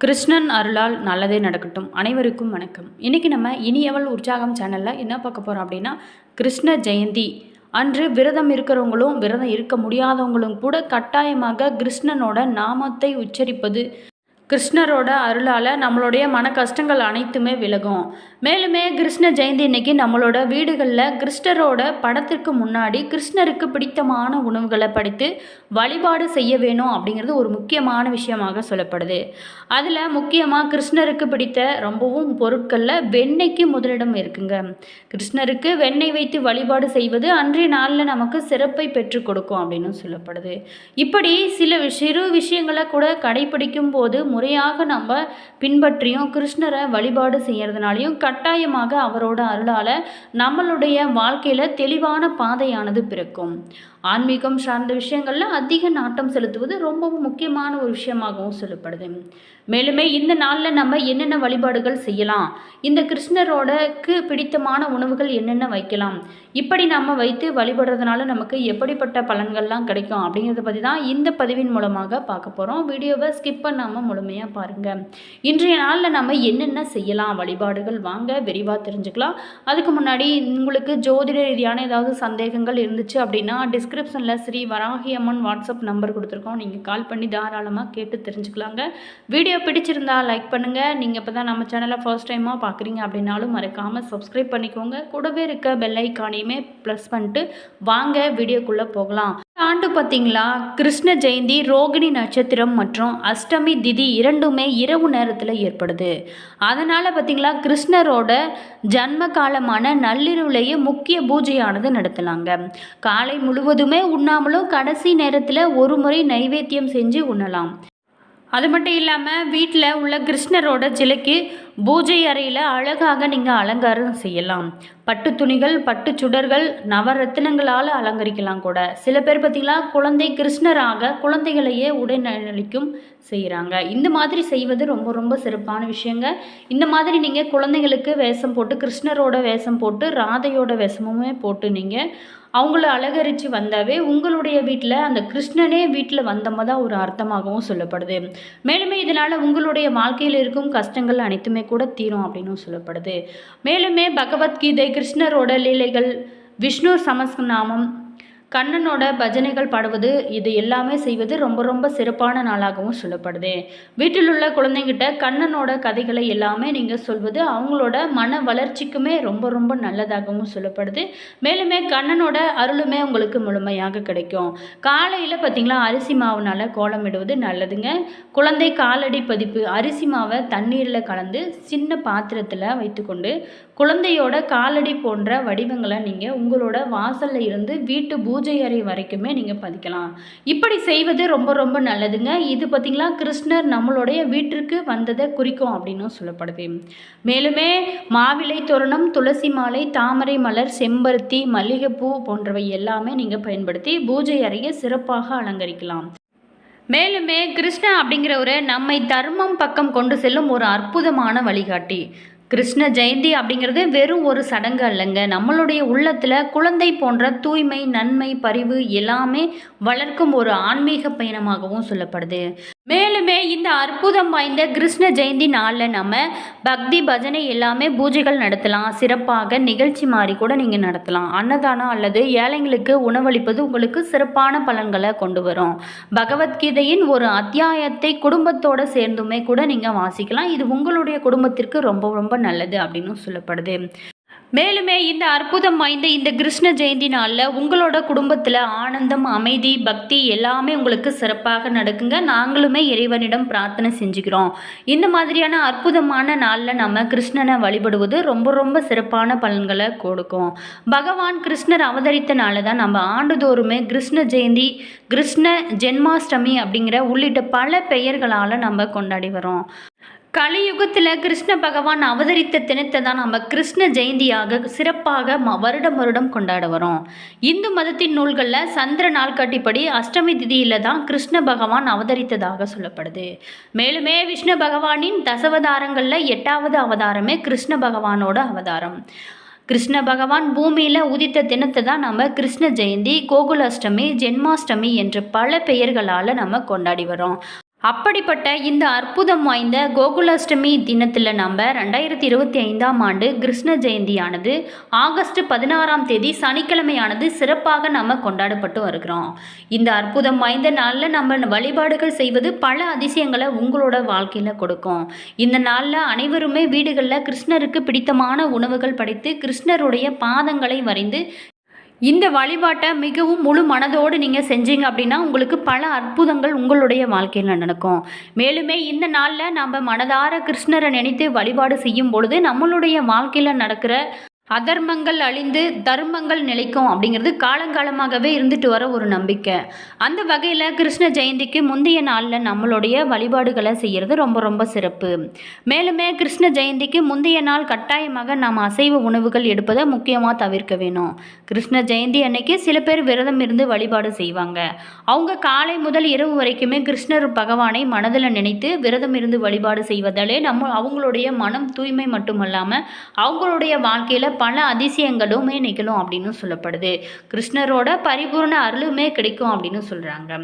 கிருஷ்ணன் அருளால் நல்லதே நடக்கட்டும். அனைவருக்கும் வணக்கம். இன்றைக்கி நம்ம இனியவள் உற்சாகம் சேனலில் என்ன பார்க்க போகிறோம் அப்படின்னா கிருஷ்ண ஜெயந்தி. அன்று விரதம் இருக்கிறவங்களும் விரதம் இருக்க முடியாதவங்களும் கூட கட்டாயமாக கிருஷ்ணனோட நாமத்தை உச்சரிப்பது கிருஷ்ணரோட அருளால் நம்மளுடைய மன கஷ்டங்கள் அனைத்துமே விலகும். மேலுமே கிருஷ்ண ஜெயந்தி இன்னைக்கு நம்மளோட வீடுகளில் கிருஷ்ணரோட படத்திற்கு முன்னாடி கிருஷ்ணருக்கு பிடித்தமான உணவுகளை படித்து வழிபாடு செய்ய வேணும் அப்படிங்கிறது ஒரு முக்கியமான விஷயமாக சொல்லப்படுது. அதில் முக்கியமாக கிருஷ்ணருக்கு பிடித்த ரொம்பவும் பொருட்களில் வெண்ணெய்க்கு முதலிடம் இருக்குங்க. கிருஷ்ணருக்கு வெண்ணெய் வைத்து வழிபாடு செய்வது அன்றைய நாளில் நமக்கு சிறப்பை பெற்றுக் கொடுக்கும் அப்படின்னு சொல்லப்படுது. இப்படி சில சிறு விஷயங்களை கூட கடைபிடிக்கும் போது முறையாக நம்ம பின்பற்றியும் கிருஷ்ணரை வழிபாடு செய்கிறதுனாலையும் கட்டாயமாக அவரோட அருளால் நம்மளுடைய வாழ்க்கையில் தெளிவான பாதையானது பிறக்கும். ஆன்மீகம் சார்ந்த விஷயங்களில் அதிக நாட்டம் செலுத்துவது ரொம்பவும் முக்கியமான ஒரு விஷயமாகவும் சொல்லப்படுது. மேலுமே இந்த நாளில் நம்ம என்னென்ன வழிபாடுகள் செய்யலாம்? இந்த கிருஷ்ணரோடக்கு பிடித்தமான உணவுகள் என்னென்ன வைக்கலாம்? இப்படி நம்ம வைத்து வழிபடுறதுனால நமக்கு எப்படிப்பட்ட பலன்கள்லாம் கிடைக்கும் அப்படிங்கிறத பற்றி தான் இந்த பதிவின் மூலமாக பார்க்க போகிறோம் வீடியோவை ஸ்கிப் பண்ணாமல் முழுமையாக பாருங்கள் இன்றைய நாளில் நம்ம என்னென்ன செய்யலாம்? வழிபாடுகள் வாங்க விரிவாக தெரிஞ்சுக்கலாம். அதுக்கு முன்னாடி உங்களுக்கு ஜோதிட ரீதியான ஏதாவது சந்தேகங்கள் இருந்துச்சு அப்படின்னா டிஸ்கிரிப்ஷனில் ஸ்ரீ வராகி அம்மன் வாட்ஸ்அப் நம்பர் கொடுத்துருக்கோம். நீங்கள் கால் பண்ணி தாராளமாக கேட்டு தெரிஞ்சுக்கலாங்க. வீடியோ பிடிச்சிருந்தா லைக் பண்ணுங்கள் நீங்கள் இப்போ தான் நம்ம சேனலை ஃபர்ஸ்ட் டைமாக பார்க்குறீங்க அப்படின்னாலும் மறக்காமல் சப்ஸ்கிரைப் பண்ணிக்கோங்க. கூடவே இருக்க பெல் ஐக்கானையுமே ப்ளஸ் பண்ணிட்டு வாங்க வீடியோக்குள்ளே போகலாம். ஆண்டு பார்த்தீங்களா? கிருஷ்ண ஜெயந்தி ரோகிணி நட்சத்திரம் மற்றும் அஷ்டமி திதி இரண்டுமே இரவு நேரத்தில் ஏற்படுது. அதனால் பார்த்தீங்களா கிருஷ்ணரோட ஜன்ம காலமான நள்ளிரவுலேயே முக்கிய பூஜையானது நடத்தலாங்க. காலை முழுவதுமே உண்ணாமலும் கடைசி நேரத்தில் ஒரு முறை நைவேத்தியம் செஞ்சு உண்ணலாம். அது மட்டும் இல்லாமல் வீட்டில் உள்ள கிருஷ்ணரோட சிலைக்கு பூஜை அறையில் அழகாக நீங்கள் அலங்காரம் செய்யலாம். பட்டு துணிகள் பட்டு சுடர்கள் நவரத்தினங்களால் அலங்கரிக்கலாம் கூட. சில பேர் பார்த்திங்களா குழந்தை கிருஷ்ணராக குழந்தைகளையே உடைநலிக்கும் செய்கிறாங்க இந்த மாதிரி செய்வது ரொம்ப ரொம்ப சிறப்பான விஷயங்க. இந்த மாதிரி நீங்கள் குழந்தைங்களுக்கு வேஷம் போட்டு கிருஷ்ணரோட வேஷம் போட்டு ராதையோட வேஷமுமே போட்டு நீங்கள் அவங்கள அலங்கரித்து வந்தாவே உங்களுடைய வீட்டில் அந்த கிருஷ்ணனே வீட்டில் வந்தமாக தான் ஒரு அர்த்தமாகவும் சொல்லப்படுது. மேலுமே இதனால் உங்களுடைய வாழ்க்கையில் இருக்கும் கஷ்டங்கள் அனைத்துமே கூட தீரும் அப்படின்னும் சொல்லப்படுது. மேலுமே பகவத்கீதை கிருஷ்ணரோட லீலைகள் விஷ்ணு சமஸ்நாமம் கண்ணனோட பஜனைகள் பாடுவது இது எல்லாமே செய்வது ரொம்ப ரொம்ப சிறப்பான நாளாகவும் சொல்லப்படுது. வீட்டில் உள்ள குழந்தைங்கிட்ட கண்ணனோட கதைகளை எல்லாமே நீங்கள் சொல்வது அவங்களோட மன வளர்ச்சிக்குமே ரொம்ப ரொம்ப நல்லதாகவும் சொல்லப்படுது. மேலுமே கண்ணனோட அருளுமே உங்களுக்கு முழுமையாக கிடைக்கும். காலையில் பார்த்தீங்களா அரிசி மாவுனால் கோலமிடுவது நல்லதுங்க. குழந்தை காலடி பதிப்பு அரிசி மாவை தண்ணீரில் கலந்து சின்ன பாத்திரத்தில் வைத்துக்கொண்டு குழந்தையோட காலடி போன்ற வடிவங்களை நீங்கள் உங்களோட வாசலில் இருந்து வீட்டு பூ பூஜை அறை வரைக்குமே நீங்கள் பதிக்கலாம். இப்படி செய்வது ரொம்ப ரொம்ப நல்லதுங்க. இது பார்த்திங்களா கிருஷ்ணர் நம்மளுடைய வீட்டிற்கு வந்ததை குறிக்கும் அப்படின்னும் சொல்லப்படுது. மேலுமே மாவிலை தோரணம் துளசி மாலை தாமரை மலர் செம்பருத்தி மல்லிகைப்பூ போன்றவை எல்லாமே நீங்கள் பயன்படுத்தி பூஜை அறையை சிறப்பாக அலங்கரிக்கலாம். மேலுமே கிருஷ்ணா அப்படிங்கிறவரை நம்மை தர்மம் பக்கம் கொண்டு செல்லும் ஒரு அற்புதமான வழிகாட்டி. கிருஷ்ண ஜெயந்தி அப்படிங்கிறது வெறும் ஒரு சடங்கு அல்லங்க. நம்மளுடைய உள்ளத்தில் குழந்தை போன்ற தூய்மை நன்மை பரிவு எல்லாமே வளர்க்கும் ஒரு ஆன்மீக பயணமாகவும் சொல்லப்படுது. மேலுமே இந்த அற்புதம் வாய்ந்த கிருஷ்ண ஜெயந்தி நாளில் நம்ம பக்தி பஜனை எல்லாமே பூஜைகள் நடத்தலாம். சிறப்பாக நிகழ்ச்சி மாதிரி கூட நீங்கள் நடத்தலாம். அன்னதானம் அல்லது ஏழைங்களுக்கு உணவளிப்பது உங்களுக்கு சிறப்பான பலன்களை கொண்டு வரும். பகவத்கீதையின் ஒரு அத்தியாயத்தை குடும்பத்தோடு சேர்ந்துமே கூட நீங்கள் வாசிக்கலாம். இது உங்களுடைய குடும்பத்திற்கு ரொம்ப ரொம்ப நல்லது அப்படின்னு சொல்லப்படுது. மேலுமே இந்த அற்புதம் வாய்ந்த இந்த கிருஷ்ண ஜெயந்தி நாளில் உங்களோட குடும்பத்தில் ஆனந்தம் அமைதி பக்தி எல்லாமே உங்களுக்கு சிறப்பாக நடக்குங்க. நாங்களுமே இறைவனிடம் பிரார்த்தனை செஞ்சுக்கிறோம். இந்த மாதிரியான அற்புதமான நாளில் நம்ம கிருஷ்ணனை வழிபடுவது ரொம்ப ரொம்ப சிறப்பான பலன்களை கொடுக்கும். பகவான் கிருஷ்ணர் அவதரித்த நாளில் தான் நம்ம ஆண்டுதோறுமே கிருஷ்ண ஜெயந்தி கிருஷ்ண ஜென்மாஷ்டமி அப்படிங்கிற உள்ளிட்ட பல பெயர்களால் நம்ம கொண்டாடி வரோம் கலியுகத்தில் கிருஷ்ண பகவான் அவதரித்த தினத்தை தான் நம்ம கிருஷ்ண ஜெயந்தியாக சிறப்பாக ம வருடம் வருடம் கொண்டாட வரோம். இந்து மதத்தின் நூல்களில் சந்திர நாள்காட்டிப்படி அஷ்டமி திதியில் தான் கிருஷ்ண பகவான் அவதரித்ததாக சொல்லப்படுது. மேலுமே விஷ்ணு பகவானின் தசவதாரங்களில் எட்டாவது அவதாரமே கிருஷ்ண பகவானோட அவதாரம். கிருஷ்ண பகவான் பூமியில் உதித்த தினத்தை தான் நம்ம கிருஷ்ண ஜெயந்தி கோகுலாஷ்டமி ஜென்மாஷ்டமி என்ற பல பெயர்களால் நம்ம கொண்டாடி வரோம். அப்படிப்பட்ட இந்த அற்புதம் வாய்ந்த கோகுலாஷ்டமி தினத்தில் நம்ம ரெண்டாயிரத்தி இருபத்தி ஐந்தாம் ஆண்டு கிருஷ்ண ஜெயந்தியானது ஆகஸ்ட் பதினாறாம் தேதி சனிக்கிழமையானது சிறப்பாக நம்ம கொண்டாடப்பட்டு வருகிறோம். இந்த அற்புதம் வாய்ந்த நாளில் நம்ம வழிபாடுகள் செய்வது பல அதிசயங்களை உங்களோட வாழ்க்கையில் கொடுக்கும். இந்த நாளில் அனைவருமே வீடுகளில் கிருஷ்ணருக்கு பிடித்தமான உணவுகள் படைத்து கிருஷ்ணருடைய பாதங்களை வரைந்து இந்த வழிபாட்டை மிகவும் முழு மனதோடு நீங்கள் செஞ்சீங்க அப்படின்னா உங்களுக்கு பல அற்புதங்கள் உங்களுடைய வாழ்க்கையில் நடக்கும். மேலுமே இந்த நாளில் நம்ம மனதார கிருஷ்ணரை நினைத்து வழிபாடு செய்யும் பொழுது நம்மளுடைய வாழ்க்கையில் நடக்கிற அதர்மங்கள் அழிந்து தர்மங்கள் நிலைக்கும் அப்படிங்கிறது காலங்காலமாகவே இருந்துட்டு வர ஒரு நம்பிக்கை. அந்த வகையில் கிருஷ்ண ஜெயந்திக்கு முந்தைய நாளில் நம்மளுடைய வழிபாடுகளை செய்கிறது ரொம்ப ரொம்ப சிறப்பு. மேலுமே கிருஷ்ண ஜெயந்திக்கு முந்தைய நாள் கட்டாயமாக நாம் அசைவ உணவுகள் எடுப்பதை முக்கியமாக தவிர்க்க வேணும். கிருஷ்ண ஜெயந்தி அன்னைக்கு சில பேர் விரதம் இருந்து வழிபாடு செய்வாங்க. அவங்க காலை முதல் இரவு வரைக்குமே கிருஷ்ணர் பகவானை மனதில் நினைத்து விரதம் இருந்து வழிபாடு செய்வதாலே நம்ம அவங்களுடைய மனம் தூய்மை மட்டுமல்லாமல் அவங்களுடைய வாழ்க்கையில் பல அதிசயங்களுமே நிகழும் அப்படின்னு சொல்லப்படுது. கிருஷ்ணரோட பரிபூர்ண அருளுமே கிடைக்கும் அப்படின்னு சொல்கிறாங்க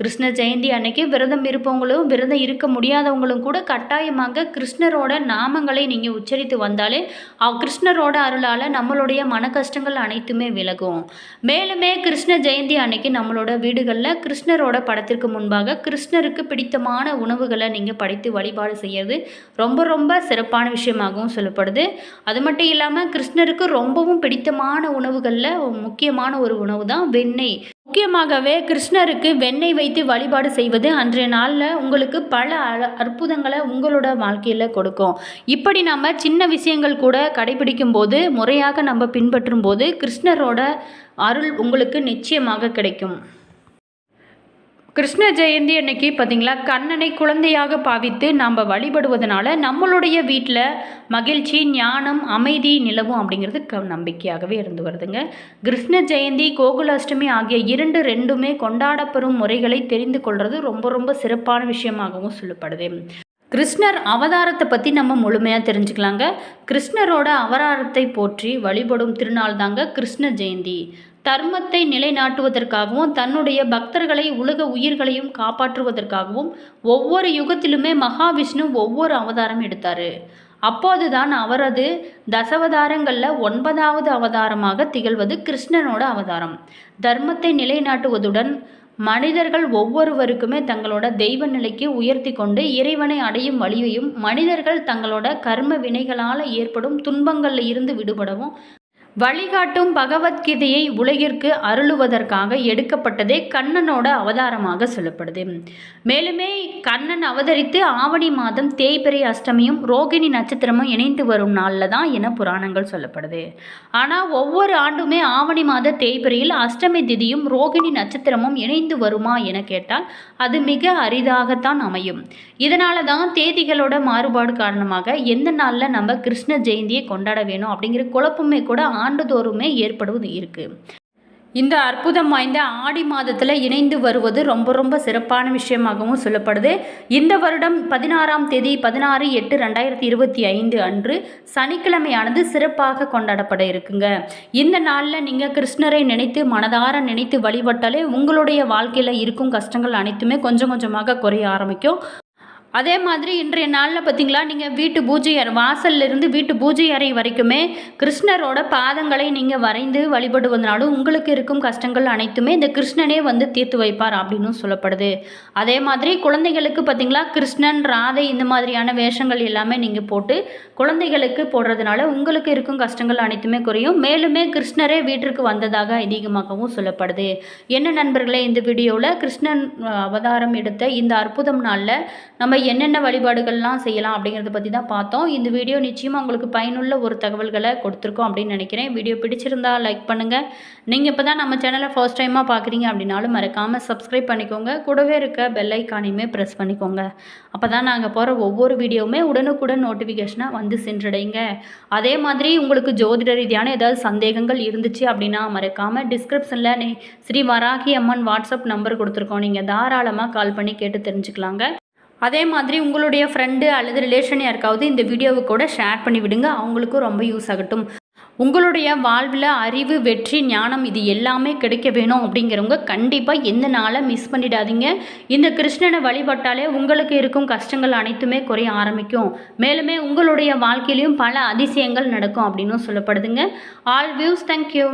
கிருஷ்ண ஜெயந்தி அன்னைக்கு விரதம் இருப்பவங்களும் விரதம் இருக்க முடியாதவங்களும் கூட கட்டாயமாக கிருஷ்ணரோட நாமங்களை நீங்கள் உச்சரித்து வந்தாலே கிருஷ்ணரோட அருளால் நம்மளுடைய மன கஷ்டங்கள் அனைத்துமே விலகும். மேலுமே கிருஷ்ண ஜெயந்தி அன்னைக்கு நம்மளோட வீடுகளில் கிருஷ்ணரோட படத்திற்கு முன்பாக கிருஷ்ணருக்கு பிடித்தமான உணவுகளை நீங்கள் படைத்து வழிபாடு செய்யறது ரொம்ப ரொம்ப சிறப்பான விஷயமாகவும் சொல்லப்படுது. அது மட்டும் இல்லாமல் கிருஷ்ண கிருஷ்ணருக்கு ரொம்பவும் பிடித்தமான உணவுகளில் முக்கியமான ஒரு உணவு தான் வெண்ணெய். முக்கியமாகவே கிருஷ்ணருக்கு வெண்ணெய் வைத்து வழிபாடு செய்வது அன்றைய நாளில் உங்களுக்கு பல அற்புதங்களை உங்களோட வாழ்க்கையில் கொடுக்கும். இப்படி நம்ம சின்ன விஷயங்கள் கூட கடைபிடிக்கும் போது முறையாக நம்ம பின்பற்றும் போது கிருஷ்ணரோட அருள் உங்களுக்கு நிச்சயமாக கிடைக்கும். கிருஷ்ண ஜெயந்தி அன்னைக்கு பார்த்தீங்களா கண்ணனை குழந்தையாக பாவித்து நாம் வழிபடுவதனால நம்மளுடைய வீட்டில் மகிழ்ச்சி ஞானம் அமைதி நிலவும் அப்படிங்கிறது க நம்பிக்கையாகவே இருந்து வருதுங்க. கிருஷ்ண ஜெயந்தி கோகுலாஷ்டமி ஆகிய இரண்டு ரெண்டுமே கொண்டாடப்பெறும் முறைகளை தெரிந்து கொள்வது ரொம்ப ரொம்ப சிறப்பான விஷயமாகவும் சொல்லப்படுது. கிருஷ்ணர் அவதாரத்தை பற்றி நம்ம முழுமையாக தெரிஞ்சுக்கலாங்க. கிருஷ்ணரோட அவதாரத்தை போற்றி வழிபடும் திருநாள் தாங்க கிருஷ்ண ஜெயந்தி. தர்மத்தை நிலைநாட்டுவதற்காகவும் தன்னுடைய பக்தர்களை உலக உயிர்களையும் காப்பாற்றுவதற்காகவும் ஒவ்வொரு யுகத்திலுமே மகாவிஷ்ணு ஒவ்வொரு அவதாரம் எடுத்தார். அப்போதுதான் அவரது தசவதாரங்களில் ஒன்பதாவது அவதாரமாக திகழ்வது கிருஷ்ணனோட அவதாரம். தர்மத்தை நிலைநாட்டுவதுடன் மனிதர்கள் ஒவ்வொருவருக்குமே தங்களோட தெய்வ நிலைக்கு உயர்த்தி கொண்டு இறைவனை அடையும் வழியையும் மனிதர்கள் தங்களோட கர்ம வினைகளால் ஏற்படும் துன்பங்களில் இருந்து விடுபடவும் வழிகாட்டும் பகவத்கீதையை உலகிற்கு அருளுவதற்காக எடுக்கப்பட்டதே கண்ணனோட அவதாரமாக சொல்லப்படுது. மேலுமே கண்ணன் அவதரித்து ஆவணி மாதம் தேய்பிரை அஷ்டமியும் ரோகிணி நட்சத்திரமும் இணைந்து வரும் நாளில் தான் என புராணங்கள் சொல்லப்படுது. ஆனால் ஒவ்வொரு ஆண்டுமே ஆவணி மாத தேய்பிரையில் அஷ்டமி திதியும் ரோகிணி நட்சத்திரமும் இணைந்து வருமா என கேட்டால் அது மிக அரிதாகத்தான் அமையும். இதனால தான் தேதிகளோட மாறுபாடு காரணமாக எந்த நாளில் நம்ம கிருஷ்ண ஜெயந்தியை கொண்டாட வேணும் அப்படிங்கிற குழப்பமே கூட ஆண்டுதோறுமே ஏற்படுவது இருக்குது இந்த அற்புதம் வாய்ந்த ஆடி மாதத்தில் இணைந்து வருவது ரொம்ப ரொம்ப சிறப்பான விஷயமாகவும் சொல்லப்படுது. இந்த வருடம் பதினாறாம் தேதி பதினாறு எட்டு ரெண்டாயிரத்தி இருபத்தி ஐந்து அன்று சனிக்கிழமையானது சிறப்பாக கொண்டாடப்பட இருக்குங்க. இந்த நாளில் நீங்கள் கிருஷ்ணரை நினைத்து மனதார நினைத்து வழிபட்டாலே உங்களுடைய வாழ்க்கையில் இருக்கும் கஷ்டங்கள் அனைத்துமே கொஞ்சம் கொஞ்சமாக குறைய ஆரம்பிக்கும். அதே மாதிரி இன்றைய நாளில் பார்த்தீங்களா நீங்கள் வீட்டு பூஜை அறை வாசல்லிருந்து வீட்டு பூஜை அறை வரைக்குமே கிருஷ்ணரோட பாதங்களை நீங்கள் வரைந்து வழிபடுவதனாலும் உங்களுக்கு இருக்கும் கஷ்டங்கள் அனைத்துமே இந்த கிருஷ்ணனே வந்து தீர்த்து வைப்பார் அப்படின்னு சொல்லப்படுது. அதே மாதிரி குழந்தைகளுக்கு பார்த்தீங்களா கிருஷ்ணன் ராதை இந்த மாதிரியான வேஷங்கள் எல்லாமே நீங்கள் போட்டு குழந்தைகளுக்கு போடுறதுனால உங்களுக்கு இருக்கும் கஷ்டங்கள் அனைத்துமே குறையும். மேலுமே கிருஷ்ணரே வீட்டிற்கு வந்ததாக ஐதீகமாகவும் சொல்லப்படுது. என்ன நண்பர்களே இந்த வீடியோவில் கிருஷ்ணன் அவதாரம் எடுத்த இந்த அற்புதம் நாளில் நம்ம என்னென்ன வழிபாடுகள்லாம் செய்யலாம் அப்படிங்கிறத பற்றி தான் பார்த்தோம். இந்த வீடியோ நிச்சயமாக உங்களுக்கு பயனுள்ள ஒரு தகவல்களை கொடுத்துருக்கோம் அப்படின்னு நினைக்கிறேன். வீடியோ பிடிச்சிருந்தா லைக் பண்ணுங்கள் நீங்கள் இப்போ தான் நம்ம சேனலை ஃபர்ஸ்ட் டைமாக பார்க்குறீங்க அப்படின்னாலும் மறக்காமல் சப்ஸ்கிரைப் பண்ணிக்கோங்க. கூடவே இருக்க பெல் ஐக்கானையுமே ப்ரெஸ் பண்ணிக்கோங்க. அப்போ தான் நாங்கள் போகிற ஒவ்வொரு வீடியோவுமே உடனுக்குடன் நோட்டிஃபிகேஷனாக வந்து சென்றடைங்க. அதே மாதிரி உங்களுக்கு ஜோதிட ரீதியான ஏதாவது சந்தேகங்கள் இருந்துச்சு அப்படின்னா மறக்காமல் டிஸ்கிரிப்ஷனில் ஸ்ரீ வராகி அம்மன் வாட்ஸ்அப் நம்பர் கொடுத்துருக்கோம். நீங்கள் தாராளமாக கால் பண்ணி கேட்டு தெரிஞ்சுக்கலாங்க. அதே மாதிரி உங்களுடைய ஃப்ரெண்டு அல்லது ரிலேஷன் யாருக்காவது இந்த வீடியோவை கூட ஷேர் பண்ணி விடுங்க. அவங்களுக்கும் ரொம்ப யூஸ் ஆகட்டும். உங்களுடைய வாழ்வில் அறிவு வெற்றி ஞானம் இது எல்லாமே கிடைக்க வேணும் அப்படிங்கிறவங்க கண்டிப்பாக எந்த நாளை மிஸ் பண்ணிடாதீங்க. இந்த கிருஷ்ணனை வழிபட்டாலே உங்களுக்கு இருக்கும் கஷ்டங்கள் அனைத்துமே குறைய ஆரம்பிக்கும். மேலுமே உங்களுடைய வாழ்க்கையிலையும் பல அதிசயங்கள் நடக்கும் அப்படின்னும் சொல்லப்படுதுங்க. All views thank you